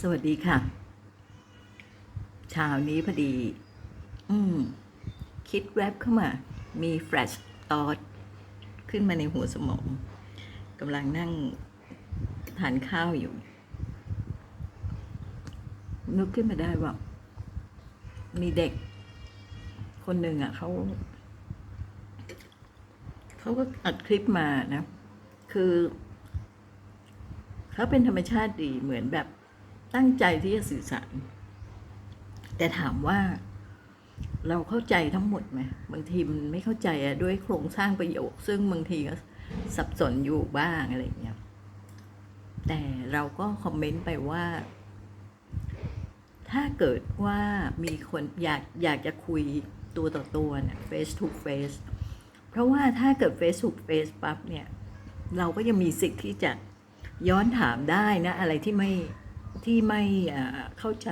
สวัสดีค่ะ เช้านี้พอดี อืม คิดแวบเข้ามา มีแฟลชตอดขึ้นมาในหัวสมองกำลังนั่งทานข้าวอยู่ นึกขึ้นมาได้ว่า มีเด็ก คนหนึ่งอะเขาเขาก็อัดคลิปมานะ คือเขาเป็นธรรมชาติดีเหมือนแบบ ตั้งใจที่จะสื่อสาร แต่ถามว่าเราเข้าใจทั้งหมดไหมบางทีมันไม่เข้าใจอะด้วยโครงสร้างประโยค ซึ่งบางทีก็สับสนอยู่บ้างอะไรอย่างเงี้ยแต่เราก็คอมเมนต์ไปว่า ถ้าเกิดว่ามีคนอยากอยากจะคุยตัวต่อตัวเนี่ย face to face เพราะว่าถ้าเกิด face to face ปั๊บเนี่ย เราก็ยังมีสิทธิ์ที่จะย้อนถามได้นะ อะไรที่ไม่ ที่ไม่เข้าใจ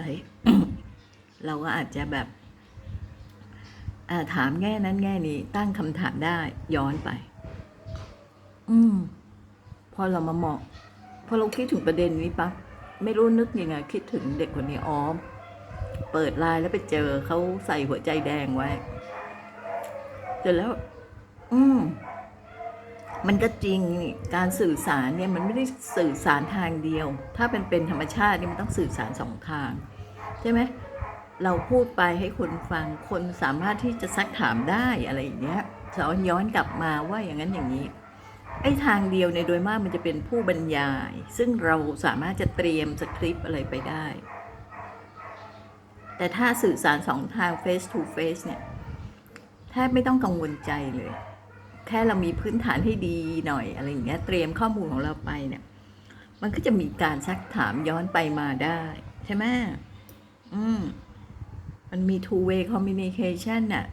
เราก็อาจจะแบบาถามแง่นั้นแง่นี้ตั้งคำถามได้ย้อนไป อืม พอเรามาเหมองพอเราคิดถึงประเด็นนี้ปั๊บไม่รู้นึกยังไง คิดถึงเด็กคนนี้อ๋อเปิดไลน์แล้วไปเจอเขาใส่หัวใจแดงไว้ เสร็จแล้ว อืม มันก็จริงนี่การสื่อสารเนี่ยมันไม่ได้สื่อสารทางเดียว ถ้าเป็นเป็นธรรมชาตินี่มันต้องสื่อสารสองทาง ใช่ไหมเราพูดไปให้คนฟังคนสามารถที่จะซักถามได้อะไรอย่างเงี้ยสอนย้อนกลับมาว่าอย่างนั้นอย่างนี้ไอ้ทางเดียวในโดยมากมันจะเป็นผู้บรรยาย ซึ่งเราสามารถจะเตรียมสคริปต์อะไรไปได้ แต่ถ้าสื่อสารสองทาง face to face เนี่ยแทบไม่ต้องกังวลใจเลย แค่เรามีพื้นฐานให้ดีหน่อยอะไรอย่างเงี้ยเตรียมข้อมูลของเราไปเนี่ยมันก็จะมีการซักถามย้อนไปมาได้ ใช่ไหมอืมมันมี two way communication น่ะ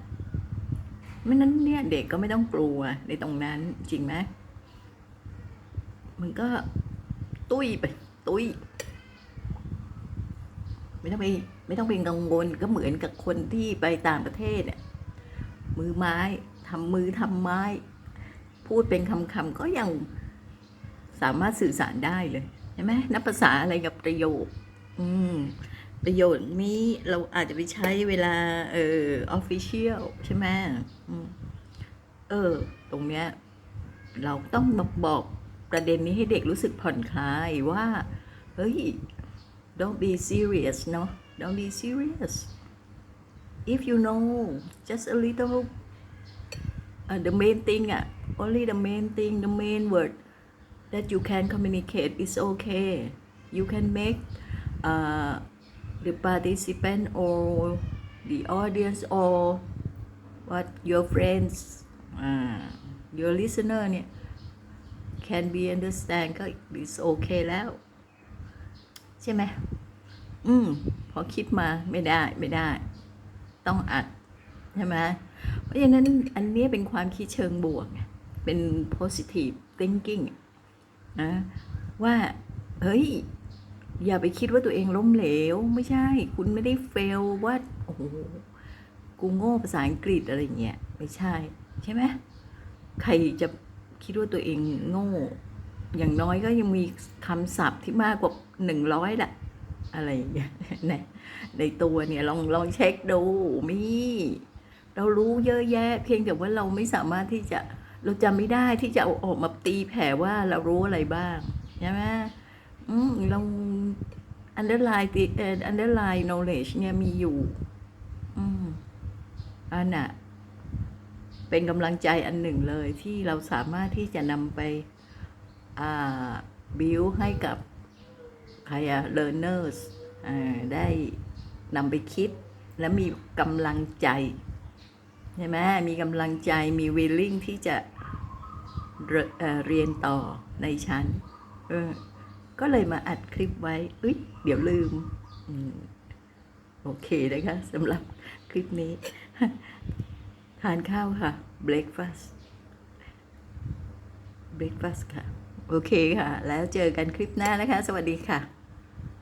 ไม่นั้นเนี่ยเด็กก็ไม่ต้องกลัวในตรงนั้นจริงไหมมันก็ตุ้ยไป ตุ้ย ไม่ต้องไปไม่ต้องเป็นกังวลก็เหมือนกับคนที่ไปต่างประเทศเนี่ยมือไม้ ทำมือทำไม้ พูดเป็นคำๆก็ยังสามารถสื่อสารได้เลยใช่ไหมนับภาษาอะไรกับประโยค อืม ประโยชน์นี้เราอาจจะไปใช้เวลา เออออฟฟิเชียลใช่ไหมอืมเออ ตรงเนี้ย เราต้องมาบอกประเด็นนี้ให้เด็กรู้สึกผ่อนคลายว่า เฮ้ย don't be serious เนาะ don't be serious if you know just a little uh, the main thing อะ only the main thing the main word that you can communicate is okay you can make uh, the participant or the audience or what your friends uh, your listener เนี่ย can be understand ก็ is okay แล้ว ใช่ไหมอืม พอคิดมาไม่ได้ไม่ได้ ต้องอัด ใช่ไหม เพราะฉะนั้นอันนี้เป็นความคิดเชิงบวก เป็น positive thinking นะว่า เฮ้ย อย่าไปคิดว่าตัวเองล้มเหลว ไม่ใช่ คุณไม่ได้เฟลว่า โอ้โห กูโง่ภาษาอังกฤษอะไรเงี้ย ไม่ใช่ ใช่ไหมใครจะคิดว่าตัวเองโง่ อย่างน้อยก็ยังมีคำศัพท์ที่มากกว่าหนึ่งร้อยละอะไรอย่างเงี้ยในในตัวเนี่ยลองลองเช็คดูมี เรารู้เยอะแยะ เพียงแต่ว่าเราไม่สามารถที่จะเราจำไม่ได้ที่จะเอาออกมาตีแผ่ว่าเรารู้อะไรบ้างใช่ไหมอืมลอง underline ติเอ่อ underline knowledge เนี่ยมีอยู่ อืมอันน่ะ เป็นกำลังใจอันหนึ่งเลยที่เราสามารถที่จะนำไปอ่าบิวให้กับใครอะ learners อ่าได้นำไปคิดและมีกำลังใจ ใช่ไหมมีกำลังใจมี willing ที่จะเเ,เรียนต่อในชั้นเออก็เลยมาอัดคลิปไว้เอ้ยเดี๋ยวลืมอืมโอเคนะคะสำหรับคลิปนี้ ทานข้าวค่ะ breakfast breakfast ค่ะ โอเคค่ะ แล้วเจอกันคลิปหน้านะคะ สวัสดีค่ะ